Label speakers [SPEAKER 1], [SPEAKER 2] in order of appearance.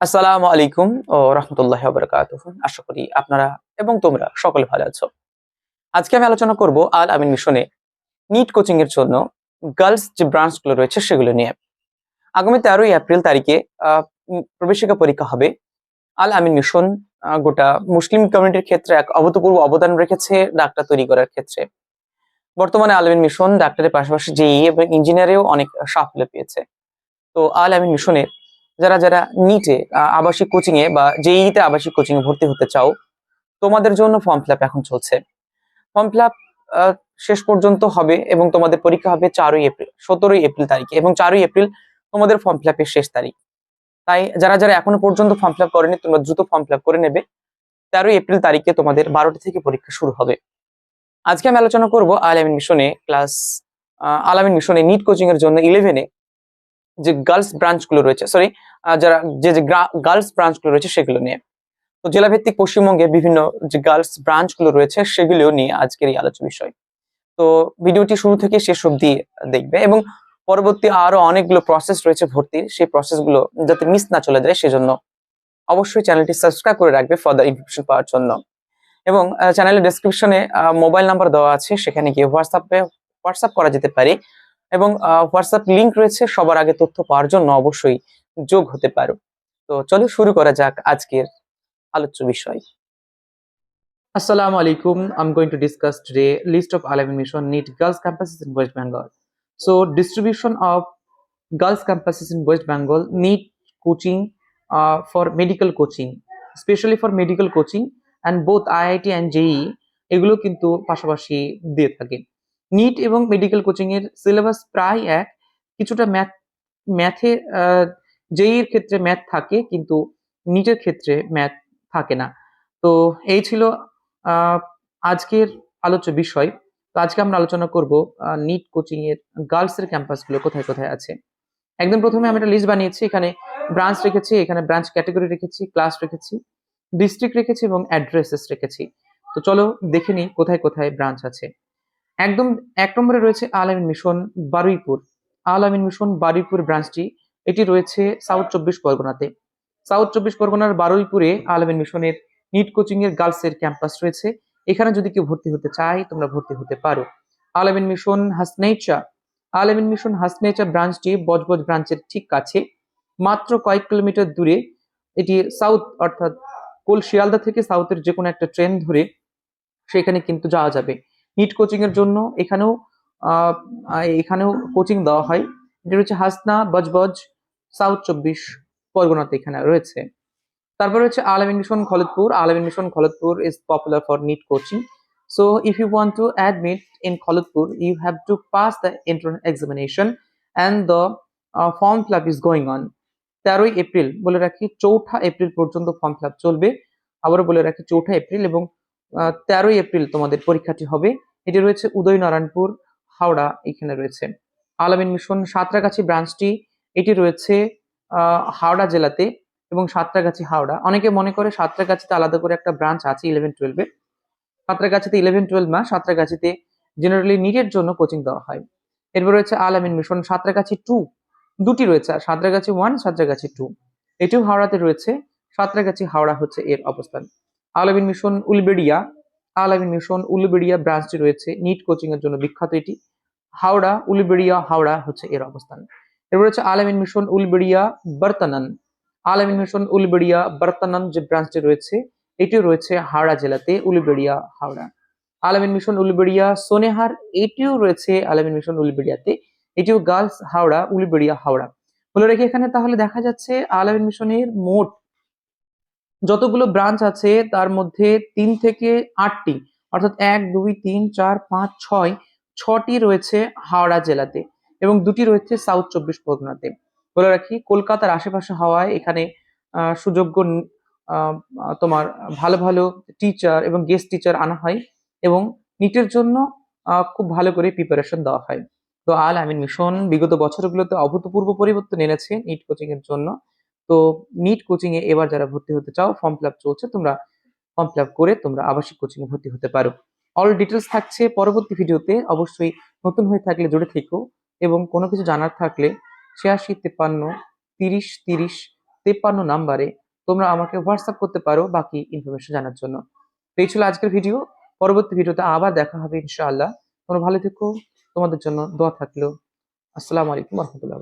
[SPEAKER 1] আসসালামু আলাইকুম ও রহমতুল্লাহ বরকাত আশা করি আপনারা এবং তোমরা সকলে ভালো আছো। আজকে আমি আলোচনা করব আল আমিন মিশনে নিট কোচিং এর জন্য গার্লস যে ব্রাঞ্চগুলো রয়েছে সেগুলো নিয়ে। আগামী তেরোই এপ্রিল তারিখে প্রবেশিকা পরীক্ষা হবে। আল আমিন মিশন গোটা মুসলিম কমিউনিটির ক্ষেত্রে এক অভূতপূর্ব অবদান রেখেছে ডাক্তার তৈরি করার ক্ষেত্রে। বর্তমানে আল আমিন মিশন ডাক্তারের পাশাপাশি জেই এবং ইঞ্জিনিয়ারেও অনেক সাফল্য পেয়েছে। তো আল আমিন মিশনের যারা যারা নিটে আবাসিক কোচিং এ বা জেইতে আবাসিক কোচিং এ ভর্তি হতে চাও, তোমাদের জন্য ফর্ম ফিল এখন চলছে। ফর্ম ফিল শেষ পর্যন্ত হবে এবং তোমাদের পরীক্ষা হবে চারই এপ্রিল, সতেরোই এপ্রিল তারিখে এবং চারই এপ্রিল তোমাদের ফর্ম ফিল শেষ তারিখ। তাই যারা যারা এখনও পর্যন্ত ফর্ম ফিল করেনি, তোমরা দ্রুত ফর্ম ফিল করে নেবে। তেরোই এপ্রিল তারিখে তোমাদের বারোটি থেকে পরীক্ষা শুরু হবে। আজকে আমি আলোচনা করব আলামিন মিশনে ক্লাস আলামিন মিশনে নিট কোচিং এর জন্য ইলেভেনে যে গার্লস ব্রাঞ্চগুলো রয়েছে সরি যারা, যে যে গার্লস ব্রাঞ্চগুলো রয়েছে সেগুলো নিয়ে। তো জেলাভিত্তিক পশ্চিমবঙ্গে বিভিন্ন যে গার্লস ব্রাঞ্চগুলো রয়েছে সেগুলো নিয়ে আজকের এই আলোচ্য বিষয়। তো ভিডিওটি শুরু থেকে শেষ অবধি দেখবে এবং পরবর্তী আরও অনেকগুলো প্রসেস রয়েছে ভর্তির, সেই প্রসেসগুলো যাতে মিস না চলে যায় সেজন্য অবশ্যই চ্যানেলটি সাবস্ক্রাইব করে রাখবে ফার্দার ইনফরমেশন পাওয়ার জন্য। এবং চ্যানেলের ডেসক্রিপশনে মোবাইল নাম্বার দেওয়া আছে, সেখানে গিয়ে হোয়াটসঅ্যাপে হোয়াটসঅ্যাপ করা যেতে পারে। এবং হোয়াটসঅ্যাপ লিংক রয়েছে, সবার আগে তথ্য পাওয়ার জন্য অবশ্যই যোগ হতে পারো। তো চলো শুরু করা যাক আজকের আলোচ্য বিষয়। আসসালামু আলাইকুম I am going to discuss today list of Al-Ameen mission NEET girls campuses in West Bengal so distribution of girls campuses in West Bengal NEET coaching for medical coaching specially for medical coaching and both IIT and JEE এগুলো কিন্তু পাশাপাশি দিয়ে থাকে। NEET এবং medical coaching এর syllabus প্রায় এক। কিছুটা ম্যাথ ম্যাথে এর ক্ষেত্রে ম্যাথ থাকে, কিন্তু নিটের ক্ষেত্রে ম্যাথ থাকে না। তো এই ছিল আজকের আলোচ্য বিষয়। তো আজকে আমরা আলোচনা করব নিট কোচিং এর ক্যাম্পাসগুলো কোথায় কোথায় আছে। একদম প্রথমে আমি একটা লিস্ট বানিয়েছি, এখানে ব্রাঞ্চ রেখেছি, এখানে ব্রাঞ্চ ক্যাটাগরি রেখেছি ক্লাস রেখেছি ডিস্ট্রিক্ট রেখেছি এবং অ্যাড্রেসেস রেখেছি। তো চলো দেখে নিই কোথায় কোথায় ব্রাঞ্চ আছে। একদম এক নম্বরে রয়েছে আলামিন মিশন বারুইপুর। আল আমিন মিশন বারুইপুর ব্রাঞ্চটি এটি রয়েছে সাউথ চব্বিশ পরগনাতে। সাউথ চব্বিশ পরগনার বারুইপুরে আলামিন মিশনের নিট কোচিং এর গার্লস এর ক্যাম্পাস রয়েছে। এখানে যদি কেউ ভর্তি হতে চায়, তোমরা ভর্তি হতে পারো। আলামিন মিশন হাসনেচা আলামিন মিশন হাসনেচা ব্রাঞ্চটি বজবজ ব্রাঞ্চের ঠিক কাছে। মাত্র কয়েক কিলোমিটার দূরে, এটি সাউথ অর্থাৎ কোল শিয়ালদা থেকে সাউথের যে কোনো একটা ট্রেন ধরে সেখানে কিন্তু যাওয়া যাবে। নিট কোচিং এর জন্য এখানেও এখানেও কোচিং দেওয়া হয়। এটা রয়েছে হাসনা, বজবজ সাউথ চব্বিশ পরগনাতে এখানে রয়েছে। তারপর হচ্ছে Al-Ameen mission Khalatpur Al-Ameen mission Khalatpur is popular for NEET coaching so if you want to admit in Khalatpur you have to pass the entrance examination and the form fill up is going on তেরোই April, বলে রাখি, চৌঠা April পর্যন্ত form fill up চলবে। আবারও বলে রাখি, চৌঠা এপ্রিল এবং তেরোই এপ্রিল তোমাদের পরীক্ষাটি হবে। এটি রয়েছে উদয়নারায়ণপুর, হাওড়া এখানে রয়েছে। আলামিন মিশন সাঁতরাগাছি ব্রাঞ্চটি, এটি রয়েছে হাওড়া জেলাতে এবং সাঁতরাগাছি হাওড়া। অনেকে মনে করে সাঁতরাগাছিতে আলাদা করে একটা ব্রাঞ্চ আছে ইলেভেন টুয়েলভে সাঁতরাগাছিতে ইলেভেন টুয়েলভ না, সাঁতরাগাছিতে জেনারেলি নিটের জন্য কোচিং দেওয়া হয়। এরপর রয়েছে আলামিন মিশন সাঁতরাগাছি টু দুটি রয়েছে, সাঁতরাগাছি ওয়ান সাঁতরাগাছি টু এটিও হাওড়াতে রয়েছে, সাঁতরাগাছি হাওড়া হচ্ছে এর অবস্থান। আলামিন মিশন উলবেড়িয়া আলামিন মিশন, উলবেড়িয়া ব্রাঞ্চটি রয়েছে নিট কোচিং এর জন্য বিখ্যাত এটি। হাওড়া, উলবেড়িয়া, হাওড়া হচ্ছে এর অবস্থান। এরপর হচ্ছে আলামিন মিশন, উলবেড়িয়া বর্তনান আলামিন মিশন, উলবেড়িয়া বর্তনান যে ব্রাঞ্চটি রয়েছে, এটিও রয়েছে হাওড়া জেলাতে, উলবেড়িয়া, হাওড়া। আলামিন মিশন, উলবেড়িয়া, সোনেহার, এটিও রয়েছে আলামিন মিশন, উলবেড়িয়াতে। এটিও গার্লস হাওড়া, উলবেড়িয়া, হাওড়া। বলে রেখে এখানে, তাহলে দেখা যাচ্ছে আলামিন মিশনের মোট যতগুলো ব্রাঞ্চ আছে, তার মধ্যে তিন থেকে আটটি, অর্থাৎ এক, দুই, তিন, চার, পাঁচ, ছয়, ছটি রয়েছে হাওড়া জেলাতে এবং দুটি রয়েছে সাউথ চব্বিশ পরগনাতে। বলে রাখি, কলকাতার আশেপাশে হওয়ায় এখানে সুযোগ্য তোমার ভালো ভালো টিচার এবং গেস্ট টিচার আনা হয় এবং নিটের জন্য খুব ভালো করে প্রিপারেশন দেওয়া হয়। তো আল আমিন মিশন বিগত বছরগুলোতে অভূতপূর্ব পরিবর্তন এনেছে নিট কোচিং এর জন্য। তো নিট কোচিং এ এবার যারা ভর্তি হতে চাও ফর্ম ফিল চলছে, তোমরা ফর্ম ফিল করে তোমরা আবাসিক কোচিং এ ভর্তি হতে পারো। অল ডিটেলস থাকছে পরবর্তী ভিডিওতে। অবশ্যই নতুন হয়ে থাকলে জুড়ে থেকো এবং কোনো কিছু জানার থাকলে ছিয়াশি তেপান্ন তিরিশ তিরিশ তেপ্পান্ন নাম্বারে তোমরা আমাকে হোয়াটসঅ্যাপ করতে পারো বাকি ইনফরমেশন জানার জন্য। তো এই ছিল আজকের ভিডিও পরবর্তী ভিডিওতে আবার দেখা হবে ইনশাআল্লাহ। তোমরা ভালো থেকো। তোমাদের জন্য দোয়া থাকল। আসসালামু আলাইকুম রহমতুল্লাহ